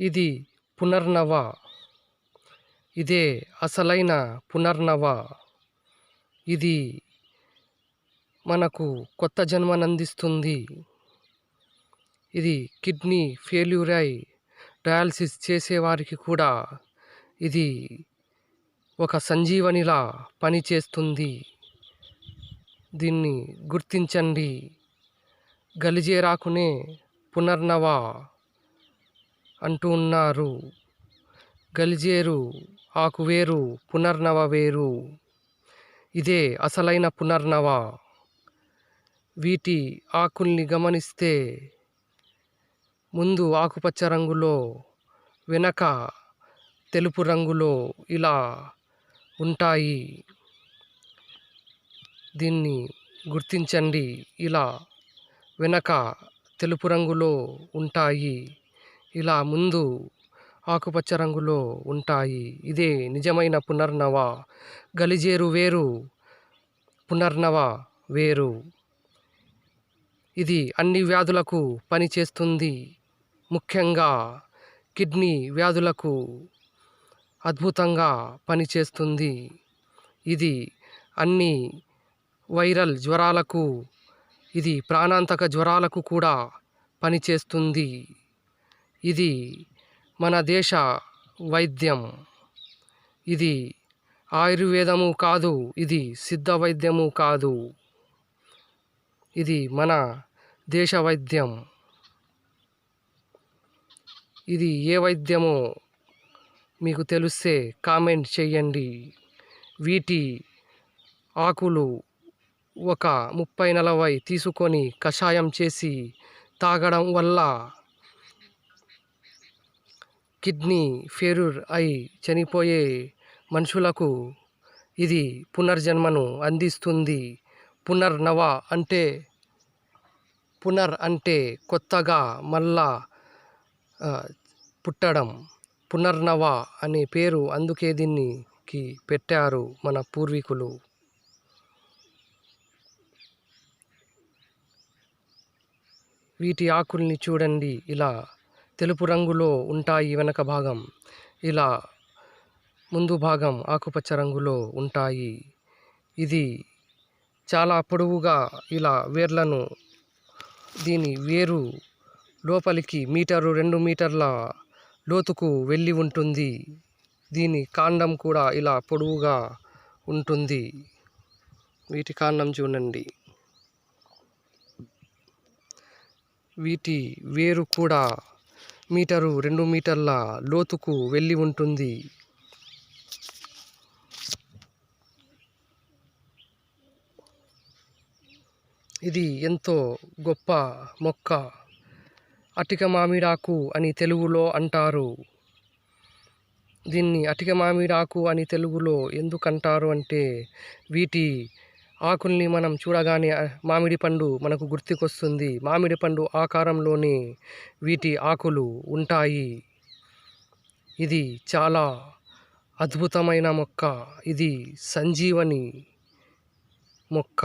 ఇది పునర్నవ. ఇదే అసలైన పునర్నవ. ఇది మనకు కొత్త జన్మనందిస్తుంది. ఇది కిడ్నీ ఫెయిల్యూర్ అయి డయాలసిస్ చేసేవారికి కూడా ఇది ఒక సంజీవనిలా పనిచేస్తుంది. దీన్ని గుర్తించండి. గలిజేరాకునే పునర్నవ. అంటూ ఉన్నారు. గలిజేరు ఆకువేరు పునర్నవ వేరు. ఇదే అసలైన పునర్నవ. వీటి ఆకుల్ని గమనిస్తే ముందు ఆకుపచ్చ రంగులో వెనక తెలుపు రంగులో ఇలా ఉంటాయి. దీన్ని గుర్తించండి. ఇలా వెనక తెలుపు రంగులో ఉంటాయి. ఇలా ముందు ఆకుపచ్చ రంగులో ఉంటాయి. ఇదే నిజమైన పునర్నవ గలిజేరు వేరు పునర్నవ వేరు. ఇది అన్ని వ్యాధులకు పనిచేస్తుంది ముఖ్యంగా కిడ్నీ వ్యాధులకు అద్భుతంగా పనిచేస్తుంది ఇది అన్ని వైరల్ జ్వరాలకు ఇది ప్రాణాంతక జ్వరాలకు కూడా పనిచేస్తుంది ఇది మన దేశ వైద్యం. ఇది ఆయుర్వేదము కాదు ఇది సిద్ధ వైద్యము కాదు. ఇది మన దేశ వైద్యం. ఇది ఏ వైద్యమో మీకు తెలిస్తే కామెంట్ చేయండి. వీటి ఆకులు ఒక ముప్పై నలభై తీసుకొని కషాయం చేసి తాగడం వల్ల కిడ్నీ ఫెయిల్యూర్ అయి చనిపోయే మనుషులకు ఇది పునర్జన్మను అందిస్తుంది. పునర్నవ అంటే పునర్ అంటే కొత్తగా మళ్ళా పుట్టడం. పునర్నవ అనే పేరు అందుకే దీనికి పెట్టారు మన పూర్వీకులు. వీటి ఆకుల్ని చూడండి ఇలా. తెలుపు రంగులో ఉంటాయి వెనక భాగం. ఇలా ముందు భాగం ఆకుపచ్చ రంగులో ఉంటాయి. ఇది చాలా పొడవుగా ఇలా వేర్లను దీని వేరు లోపలికి మీటరు రెండు మీటర్ల లోతుకు వెళ్ళి ఉంటుంది. దీని కాండం కూడా ఇలా పొడవుగా ఉంటుంది. వీటి కాండం చూడండి. వీటి వేరు కూడా మీటరు రెండు మీటర్ల లోతుకు వెళ్ళి ఉంటుంది. ఇది ఎంతో గొప్ప మొక్క. అటిక మామిడాకు అని తెలుగులో అంటారు. దీన్ని అటిక మామిడాకు అని తెలుగులో ఎందుకంటారు అంటే వీటి ఆకుల్ని మనం చూడగానే మామిడి పండు మనకు గుర్తుకొస్తుంది. మామిడి పండు ఆకారంలోనే వీటి ఆకులు ఉంటాయి. ఇది చాలా అద్భుతమైన మొక్క. ఇది సంజీవని మొక్క.